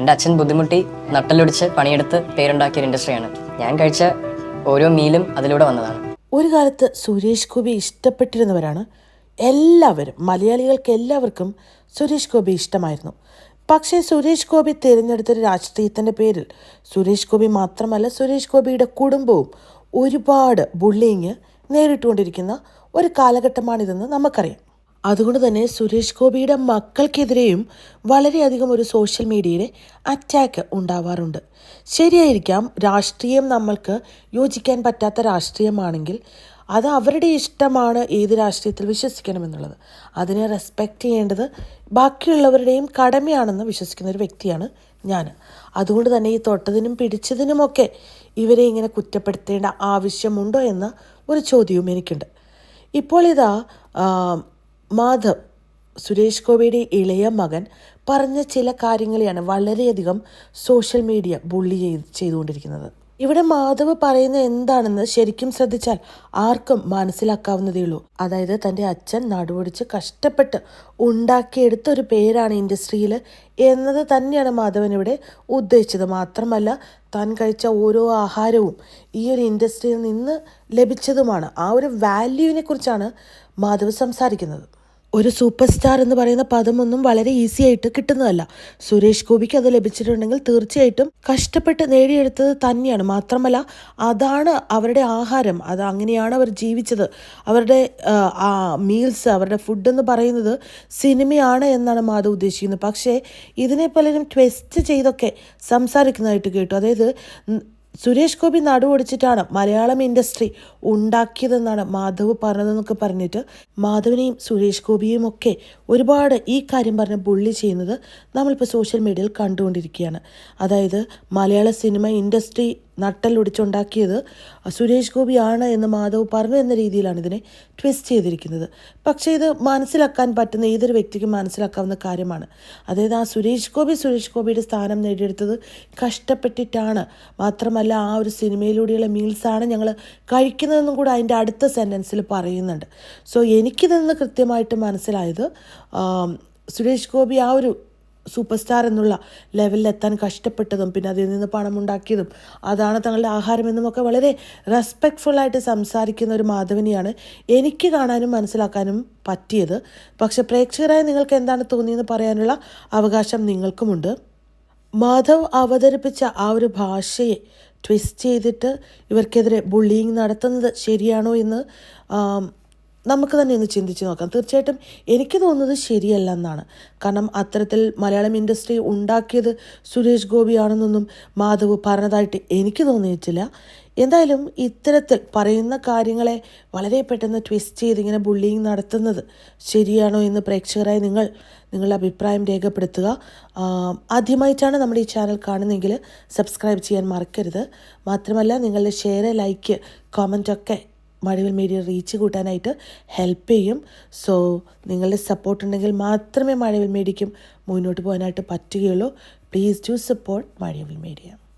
എന്റെ അച്ഛൻ ബുദ്ധിമുട്ടി നട്ടലൊടിച്ച് പണിയെടുത്ത് പേരുണ്ടാക്കിയ ഇൻഡസ്ട്രിയാണ്. ഞാൻ കഴിച്ച ഓരോ മീലും അതിലൂടെ വന്നതാണ്. ഒരു കാലത്ത് സുരേഷ് ഗോപി ഇഷ്ടപ്പെട്ടിരുന്നവരാണ് എല്ലാവരും മലയാളികൾക്ക് എല്ലാവർക്കും സുരേഷ് ഗോപി ഇഷ്ടമായിരുന്നു. പക്ഷേ സുരേഷ് ഗോപി തിരഞ്ഞെടുത്തൊരു രാഷ്ട്രീയത്തിന്റെ പേരിൽ സുരേഷ് ഗോപി മാത്രമല്ല സുരേഷ് ഗോപിയുടെ കുടുംബവും ഒരുപാട് ബുള്ളിങ് നേരിട്ടുകൊണ്ടിരിക്കുന്ന ഒരു കാലഘട്ടമാണിതെന്ന് നമുക്കറിയാം. അതുകൊണ്ട് തന്നെ സുരേഷ് ഗോപിയുടെ മക്കൾക്കെതിരെയും വളരെയധികം ഒരു സോഷ്യൽ മീഡിയയിലെ അറ്റാക്ക് ഉണ്ടാവാറുണ്ട്. ശരിയായിരിക്കാം രാഷ്ട്രീയം നമ്മൾക്ക് യോജിക്കാൻ പറ്റാത്ത രാഷ്ട്രീയമാണെങ്കിൽ അത് അവരുടെ ഇഷ്ടമാണ് ഏത് രാഷ്ട്രീയത്തിൽ വിശ്വസിക്കണമെന്നുള്ളത്. അതിനെ റെസ്പെക്റ്റ് ചെയ്യേണ്ടത് ബാക്കിയുള്ളവരുടെയും കടമയാണെന്ന് വിശ്വസിക്കുന്ന ഒരു വ്യക്തിയാണ് ഞാൻ. അതുകൊണ്ട് തന്നെ ഈ തൊട്ടതിനും പിടിച്ചതിനുമൊക്കെ ഇവരെ ഇങ്ങനെ കുറ്റപ്പെടുത്തേണ്ട ആവശ്യമുണ്ടോ എന്ന ഒരു ചോദ്യവും എനിക്കുണ്ട്. ഇപ്പോൾ ഇതാ മാധവ് സുരേഷ് ഗോപിയുടെ ഇളയ മകൻ പറഞ്ഞ ചില കാര്യങ്ങളെയാണ് വളരെയധികം സോഷ്യൽ മീഡിയ ബുള്ളി ചെയ്ത് ചെയ്തുകൊണ്ടിരിക്കുന്നത്. ഇവിടെ മാധവ് പറയുന്ന എന്താണെന്ന് ശരിക്കും ശ്രദ്ധിച്ചാൽ ആർക്കും മനസ്സിലാക്കാവുന്നതേ ഉള്ളൂ. അതായത് തന്റെ അച്ഛൻ നടുപൊടിച്ച് കഷ്ടപ്പെട്ട് ഉണ്ടാക്കിയെടുത്ത ഒരു പേരാണ് ഇൻഡസ്ട്രിയിൽ എന്നത് തന്നെയാണ് മാധവൻ ഇവിടെ ഉദ്ദേശിച്ചത്. മാത്രമല്ല താൻ കഴിച്ച ഓരോ ആഹാരവും ഈ ഒരു ഇൻഡസ്ട്രിയിൽ നിന്ന് ലഭിച്ചതുമാണ്. ആ ഒരു വാല്യൂവിനെ കുറിച്ചാണ് മാധവ് സംസാരിക്കുന്നത്. ഒരു സൂപ്പർ സ്റ്റാർ എന്ന് പറയുന്ന പദമൊന്നും വളരെ ഈസി ആയിട്ട് കിട്ടുന്നതല്ല. സുരേഷ് ഗോപിക്ക് അത് ലഭിച്ചിട്ടുണ്ടെങ്കിൽ തീർച്ചയായിട്ടും കഷ്ടപ്പെട്ട് നേടിയെടുത്തത് തന്നെയാണ്. മാത്രമല്ല അതാണ് അവരുടെ ആഹാരം. അത് അങ്ങനെയാണ് അവർ ജീവിച്ചത്. അവരുടെ മീൽസ് അവരുടെ ഫുഡ് എന്ന് പറയുന്നത് സിനിമയാണ് എന്നാണ് മാധവ് ഉദ്ദേശിക്കുന്നത്. പക്ഷേ ഇതിനെ പലരും ട്വിസ്റ്റ് ചെയ്തൊക്കെ സംസാരിക്കുന്നതായിട്ട് കേട്ടു. അതായത് സുരേഷ് ഗോപി നടുവൊടിച്ചിട്ടാണ് മലയാളം ഇൻഡസ്ട്രി ഉണ്ടാക്കിയതെന്നാണ് മാധവ് പറഞ്ഞതെന്നൊക്കെ പറഞ്ഞിട്ട് മാധവനെയും സുരേഷ് ഗോപിയെയും ഒക്കെ ഒരുപാട് ഈ കാര്യം പറഞ്ഞ് ബുള്ളി ചെയ്യുന്നത് നമ്മളിപ്പോൾ സോഷ്യൽ മീഡിയയിൽ കണ്ടുകൊണ്ടിരിക്കുകയാണ്. അതായത് മലയാള സിനിമ ഇൻഡസ്ട്രി നട്ടലൊടിച്ചുണ്ടാക്കിയത് സുരേഷ് ഗോപിയാണ് എന്ന് മാധവ് പറഞ്ഞു എന്ന രീതിയിലാണ് ഇതിനെ ട്വിസ്റ്റ് ചെയ്തിരിക്കുന്നത്. പക്ഷേ ഇത് മനസ്സിലാക്കാൻ പറ്റുന്ന ഏതൊരു വ്യക്തിക്കും മനസ്സിലാക്കാവുന്ന കാര്യമാണ്. അതായത് ആ സുരേഷ് ഗോപി സുരേഷ് ഗോപിയുടെ സ്ഥാനം നേടിയെടുത്തത് കഷ്ടപ്പെട്ടിട്ടാണ്. മാത്രമല്ല ആ ഒരു സിനിമയിലൂടെയുള്ള മീൽസാണ് ഞങ്ങൾ കഴിക്കുന്നതെന്നും കൂടെ അതിന്റെ അടുത്ത സെന്റൻസിൽ പറയുന്നുണ്ട്. സോ എനിക്കിതെന്ന് കൃത്യമായിട്ട് മനസ്സിലായത് സുരേഷ് ഗോപി ആ ഒരു സൂപ്പർ സ്റ്റാർ എന്നുള്ള ലെവലിലെത്താൻ കഷ്ടപ്പെട്ടതും പിന്നെ അതിൽ നിന്ന് പണം ഉണ്ടാക്കിയതും അതാണ് തങ്ങളുടെ ആഹാരമെന്നും ഒക്കെ വളരെ റെസ്പെക്റ്റ്ഫുള്ളായിട്ട് സംസാരിക്കുന്ന ഒരു മാധവനെയാണ് എനിക്ക് കാണാനും മനസ്സിലാക്കാനും പറ്റിയത്. പക്ഷെ പ്രേക്ഷകരായ നിങ്ങൾക്ക് എന്താണ് തോന്നിയെന്ന് പറയാനുള്ള അവകാശം നിങ്ങൾക്കുമുണ്ട്. മാധവ് അവതരിപ്പിച്ച ആ ഒരു ഭാഷയെ ട്വിസ്റ്റ് ചെയ്തിട്ട് ഇവർക്കെതിരെ ബുള്ളിങ് നടത്തുന്നത് ശരിയാണോ എന്ന് നമുക്ക് തന്നെ ഒന്ന് ചിന്തിച്ച് നോക്കാം. തീർച്ചയായിട്ടും എനിക്ക് തോന്നുന്നത് ശരിയല്ല എന്നാണ്. കാരണം അത്തരത്തിൽ മലയാളം ഇൻഡസ്ട്രി ഉണ്ടാക്കിയത് സുരേഷ് ഗോപിയാണെന്നൊന്നും മാധവ് പറഞ്ഞതായിട്ട് എനിക്ക് തോന്നിയിട്ടില്ല. എന്തായാലും ഇത്തരത്തിൽ പറയുന്ന കാര്യങ്ങളെ വളരെ പെട്ടെന്ന് ട്വിസ്റ്റ് ചെയ്ത് ഇങ്ങനെ ബുള്ളിങ് നടത്തുന്നത് ശരിയാണോ എന്ന് പ്രേക്ഷകരായി നിങ്ങൾ നിങ്ങളുടെ അഭിപ്രായം രേഖപ്പെടുത്തുക. ആദ്യമായിട്ടാണ് നമ്മുടെ ഈ ചാനൽ കാണുന്നതെങ്കിൽ സബ്സ്ക്രൈബ് ചെയ്യാൻ മറക്കരുത്. മാത്രമല്ല നിങ്ങളുടെ ഷെയർ ലൈക്ക് കമന്റ് ഒക്കെ മഴവിൽ മീഡിയ റീച്ച് കൂട്ടാനായിട്ട് ഹെൽപ്പ് ചെയ്യും. സോ നിങ്ങളുടെ സപ്പോർട്ട് ഉണ്ടെങ്കിൽ മാത്രമേ മഴവിൽ മീഡിയയ്ക്കും മുന്നോട്ട് പോകാനായിട്ട് പറ്റുകയുള്ളൂ. Please do support Mazhavil media.